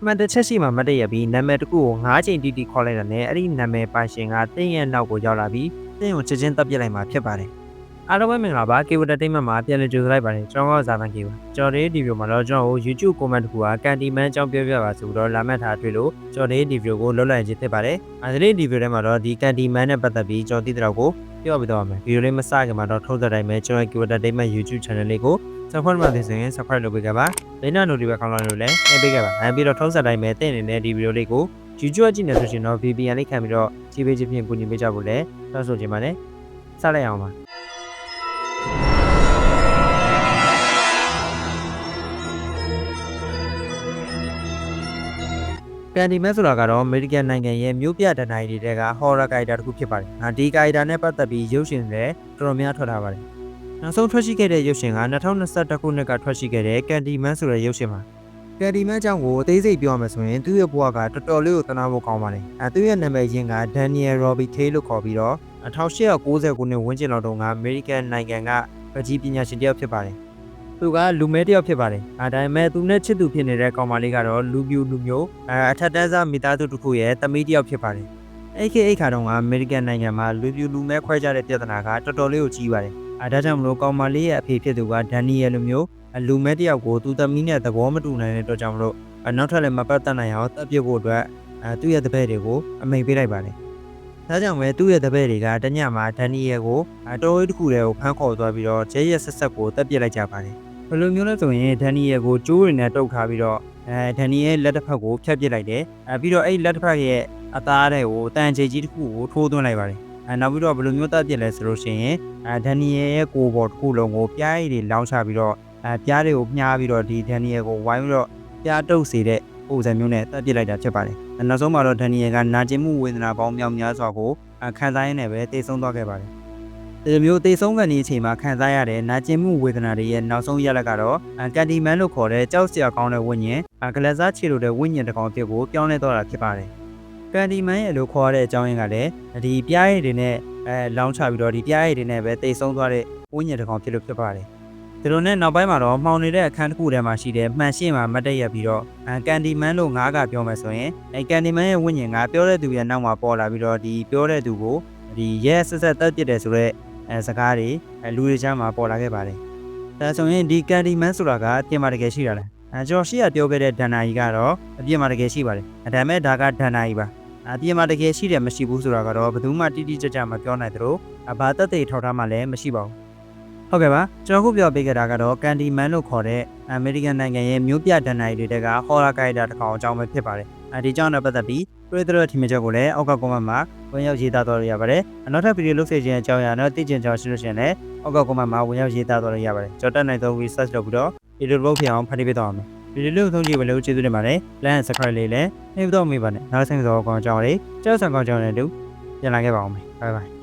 အမှန်တစ်ချက်ရှိမှမတည့်ရပြီးနာမည်တစ်ခုကို၅ချိန်တီးတီးခေါ်လိုက်တာနဲ့အဲ့ဒီနာမည်ပိုင်ရှင်ကတင်းရဲ့နောက်ကိုရောက်လာပြီးတင်းကိုချက်ချင်းတပ်ပစ်လိုက်မှာဖြစ်ပါတယ်အားလုံးပဲမင်္ဂလာပါကေဝတတိမတ်မှာပြန်လည်ကြိုဆိုလိုက်ပါတယ်ကျွန်တော်ကဇာမန်ကေပါကျွန်တော်ဒီဒီဗီဒီယိုမှာတော့ကျွန်တော်ကို YouTube comment တစ်ခုကကန်တီမန်အကြောင်းပြောပြပါဆိုတော့လာမှတ်ထားတွေ့လို့ကျွန်တော်ဒီဒီဗီဒီယိုကိုလွတ်လပ်ခြင်းဖြစ်ပါတယ်အဲဒီဒီဗီဒီယိုထဲမှာတော့ဒီကန်တီမန်နဲ့ပတ်သက်ပြီးကျွန်တော်သိတဲ့တော့ကိုပြောပြတော့မယ်ဗီဒီယိုလေးမစခင်မှာတော့ထုံးစံတိုင်းပဲကျွန်တော်ကေဝတတိမတ် YouTube channel လေးကို subscribe လုပ်ပါသေးစင် subscribe လုပ်ပေးကြပါဒိနာ notification ခေါင်းလောင်းလို့လည်းနှိပ်ပေးကြပါအဲပြီးတော့ထုံးစံတိုင်းပဲတဲ့နေတဲ့ဒီဗီဒီယိုလေးကို YouTube ကြည့်နေဆိုရှင်တော့ VPN လေးခံပြီးတော့ကြည့်ပေးခြင်းဖြင့်ကူညီပေးကြဖို့လည်းတောင်းဆိုချင်ပါတယ်စလိုက်အောင်ပါကန်ဒီမက်ဆိုတာကတော့ American နိုင်ငံရဲ့မြို့ပြဒဏ္ဍာရီတွေက horror character တစ်ခုဖြစ်ပါတယ်။ဒီ character နဲ့ပတ်သက်ပြီးရုပ်ရှင်တွေတော်တော်များထွက်ထားပါတယ်။ နောက်ဆုံးထွက်ရှိခဲ့တဲ့ရုပ်ရှင်က2021ခုနှစ်ကထွက်ရှိခဲ့တဲ့ Candyman ဆိုတဲ့ရုပ်ရှင်ပါ။ Candyman အကြောင်းကိုအသေးစိတ်ပြောရမယ်ဆိုရင်သူ့ရဲ့ဘဝကတော်တော်လေးကိုသနာဖို့ကောင်းပါတယ်။အဲသူ့ရဲ့နာမည်ရင်းက Daniel Robbie Kay လို့ခေါ်ပြီးတော့1890ခုနှစ်ဝန်းကျင်လောက်တုန်းက American နိုင်ငံကပကြီးပညာရှင်တစ်ယောက်ဖြစ်ပါတယ်။သူကလူမဲတစ်ယောက်ဖြစ်ပါတယ်။အဲဒါပေမဲ့သူနဲ့ချစ်သူဖြစ်နေတဲ့ကောင်မလေးကတော့လူပြူလူမျိုးအဲအထက်တန်းစားမိသားစုတစ်ခုရဲ့သမီးတစ်ယောက်ဖြစ်ပါတယ်။အဲ့ဒီအခါတုန်းက American နိုင်ငံမှာလူပြူလူမဲခွဲကြတဲ့ပြဿနာကတော်တော်လေးကိုကြီးပါတယ်။ အဲဒါကြောင့်မလို့ကောင်မလေးရဲ့အဖေဖြစ်သူက Daniel လူမျိုးအလူမဲတယောက်ကိုသူသမီးနဲ့သဘောမတူနိုင်တဲ့အတွက်ကြောင့်မလို့အနောက်ထပ်လည်းမပတ်သက်နိုင်အောင်တပ်ပစ်ဖို့အတွက်အဲသူ့ရဲ့တပည့်တွေကိုအမိန်ပေးလိုက်ပါတယ်။ဒါကြောင့်ပဲသူ့ရဲ့တပည့်တွေကတညမှာဒန်နီယယ်ကိုအတော်ရီးတစ်ခုတည်းကိုဖမ်းခေါ်သွားပြီးတော့ကျဲရက်ဆက်ဆက်ကိုတပ်ပစ်လိုက်ကြပါတယ်။ဘယ်လိုမျိုးလဲဆိုရင်ဒန်နီယယ်ကိုကျိုးရည်နဲ့တုတ်ထားပြီးတော့အဲဒန်နီယယ်လက်တစ်ဖက်ကိုဖြတ်ပစ်လိုက်တယ်။အဲပြီးတော့အဲ့လက်တစ်ဖက်ရဲ့အသားတဲ့ကိုတန်ချေကြီးတစ်ခုကိုထိုးသွင်းလိုက်ပါတယ်။ အဲနောက်ပြီးတော့ဘယ်လိုမျိုးတပ်ပစ်လဲဆိုလို့ရှိရင်အဲဒန်နီယယ်ရဲ့ကိုယ်ပေါ်တစ်ခုလုံးကိုပြားရည်တွေလောင်းချပြီးတော့အဲပြားတွေကိုမြားပြီးတော့ဒီဒန်နီယယ်ကိုဝိုင်းပြီးတော့ပြားတုပ်စေတဲ့ပုံစံမျိုးနဲ့တပ်ပစ်လိုက်တာဖြစ်ပါတယ်။နောက်ဆုံးမှာတော့ဒန်နီယယ်ကနာကျင်မှုဝေဒနာပေါင်းမြောက်များစွာကိုခံစားရင်းနဲ့ပဲတေဆုံးသွားခဲ့ပါတယ်။ဒီလိုမျိုးတေဆုံးကန်ဒီအချိန်မှာခံစားရတဲ့နာကျင်မှုဝေဒနာတွေရဲ့နောက်ဆုံးရလဒ်ကတော့ကန်ဒီမန်လို့ခေါ်တဲ့ကြောက်စရာကောင်းတဲ့ဝိညာဉ်ဂလက်စားချီလိုတဲ့ဝိညာဉ်တစ်ကောင်အဖြစ်ကိုပြောင်းလဲသွားတာဖြစ်ပါတယ်။ ကန်ဒီမန်ရဲ့လို့ခေါ်ရတဲ့အကြောင်းရင်းကလည်းဒီပြားရည်တွေနဲ့အဲလောင်းချပြီးတော့ဒီပြားရည်တွေနဲ့ပဲတေဆုံးသွားတဲ့ဝိညာဉ်တစ်ကောင်ဖြစ်လို့ဖြစ်ပါတယ်။ဒီလိုနဲ့နောက်ပိုင်းမှာတော့မှောင်နေတဲ့အခန်းတစ်ခုထဲမှာရှိတဲ့မှန်ရှင်းမှာမတ်တက်ရက်ပြီးတော့ကန်ဒီမန်လို့ငါးကပြောမယ်ဆိုရင်အဲကန်ဒီမန်ရဲ့ဝိညာဉ်ကပြောတဲ့သူရဲ့နောက်မှာပေါ်လာပြီးတော့ဒီပြောတဲ့သူကိုဒီရဲဆက်ဆက်တက်ပစ်တယ်ဆိုတော့အဲစကားတွေအဲလူတွေချမ်းမှာပေါ်လာခဲ့ပါတယ်။ဒါဆိုရင်ဒီကန်ဒီမန်ဆိုတာကအပြင်မှာတကယ်ရှိတာလား။အဲကျွန်တော်ရှေ့ကပြောခဲ့တဲ့ဒန်နာကြီးကတော့အပြင်မှာတကယ်ရှိပါတယ်။ဒါပေမဲ့ဒါကဒန်နာကြီးပါ။ အပြင်မှာတကယ်ရှိတယ်မရှိဘူးဆိုတာကတော့ဘယ်သူမှတိတိကျကျမပြောနိုင်သလိုဘာသက်သေထောက်ထားမှလည်းမရှိပါဘူး။ဟုတ်ကဲ့ပါကျွန်တော်ခုပြောပေးခဲ့တာကတော့ကန်ဒီမန်လို့ခေါ်တဲ့အမေရိကန်နိုင်ငံရဲ့မြို့ပြဒန်နိုင်တွေတဲကဟော်ရာကိုက်တာတစ်ကောင်အကြောင်းပဲဖြစ်ပါတယ်အဲဒီကြောင့်တော့ပတ်သက်ပြီးပရိသတ်ထီမချက်ကိုလည်းအောက်ကကွန်မန့်မှာဝင်ရောက်ရေးသားတော်ရရပါတယ်နောက်ထပ်ဗီဒီယိုလုပ်စေခြင်းအကြောင်းအရာတော့သိကျင်ကြောင်းရှိလို့ရှိရင်လည်းအောက်ကကွန်မန့်မှာဝင်ရောက်ရေးသားတော်ရရပါတယ်ကျွန်တော်တက်နိုင်သော research လုပ်ပြီးတော့ဗီဒီယိုလုပ်ဖြစ်အောင်ဖန်တီးပေးတော့အောင် ဗီဒီယိုလေးကိုသုံးကြည့်ပါလို့ကျေးဇူးတင်ပါတယ် like and subscribe လေးလည်းနှိပ်တော့မိပါနဲ့နောက်ဆက်ဆိုတော့ကောင်းကြောင်းလေးကြောက်ဆန်ကောင်းကြောင်းလေးတို့ပြန်လာခဲ့ပါအောင်မယ် bye bye